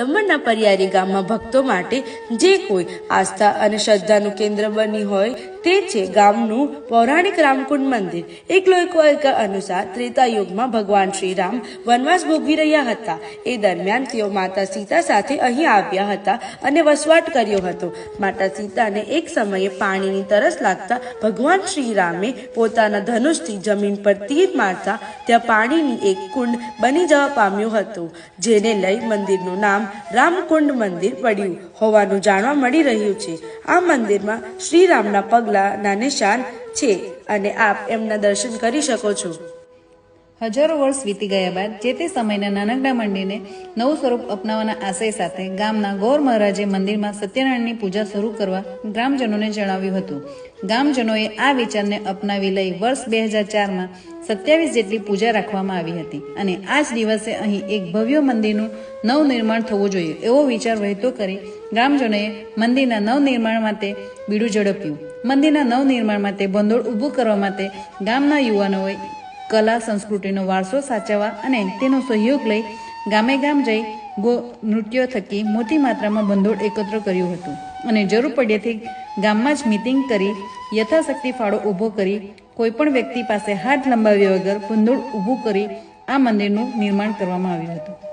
દમણના પરિયારી ગામમાં ભક્તો માટે જે કોઈ આસ્થા અને શ્રદ્ધાનું કેન્દ્ર બની હોય તે છે ગામનું પૌરાણિક રામકુંડ મંદિર. એક લોકો એક અનુસાર ત્રેતા યુગમાં ભગવાન શ્રી રામ વનવાસ ભોગવી રહ્યા હતા. એ દરમિયાન તેઓ માતા સીતા સાથે અહીં આવ્યા હતા અને વસવાટ કર્યો હતો. માતા સીતાને એક સમયે પાણીની તરસ લાગતા ભગવાન શ્રી રામે પોતાના ધનુષથી જમીન પર તીર મારતા ત્યાં પાણીની એક કુંડ બની જવા પામ્યું હતું, જેને લઈ મંદિરનું નામ રામકુંડ મંદિર પડ્યું હોવાનું જાણવા મળી રહ્યું છે. આ મંદિરમાં શ્રીરામના પગલાના નિશાન છે અને આપ એમના દર્શન કરી શકો છો. હજારો વર્ષ વીતી ગયા બાદ જે તે સમયના નાનકડા મંદિરને નવું સ્વરૂપ અપનાવવાના આશય સાથે ગામના ગૌર મહારાજે મંદિરમાં સત્યનારાયણની પૂજા શરૂ કરવા ગ્રામજનોને જણાવ્યું હતું. ગામજનોએ આ વિચારને અપનાવી લઈ વર્ષ બે હજાર ચારમાં સત્યાવીસ જેટલી પૂજા રાખવામાં આવી હતી અને આ જ દિવસે અહીં એક ભવ્ય મંદિરનું નવનિર્માણ થવું જોઈએ એવો વિચાર વહેતો કરી ગ્રામજનોએ મંદિરના નવનિર્માણ માટે બીડું ઝડપ્યું. મંદિરના નવનિર્માણ માટે ભંડોળ ઊભું કરવા માટે ગામના યુવાનોએ કલા સંસ્કૃતિનો વારસો સાચવવા અને તેનો સહયોગ લઈ ગામે ગામ જઈ ગો નૃત્યો થકી મોટી માત્રામાં ભંડોળ એકત્ર કર્યું હતું. અને જરૂર પડ્યેથી ગામમાં જ મિટિંગ કરી યથાશક્તિ ફાળો ઊભો કરી કોઈપણ વ્યક્તિ પાસે હાથ લંબાવ્યા વગર ભંડોળ ઊભું કરી આ મંદિરનું નિર્માણ કરવામાં આવ્યું હતું.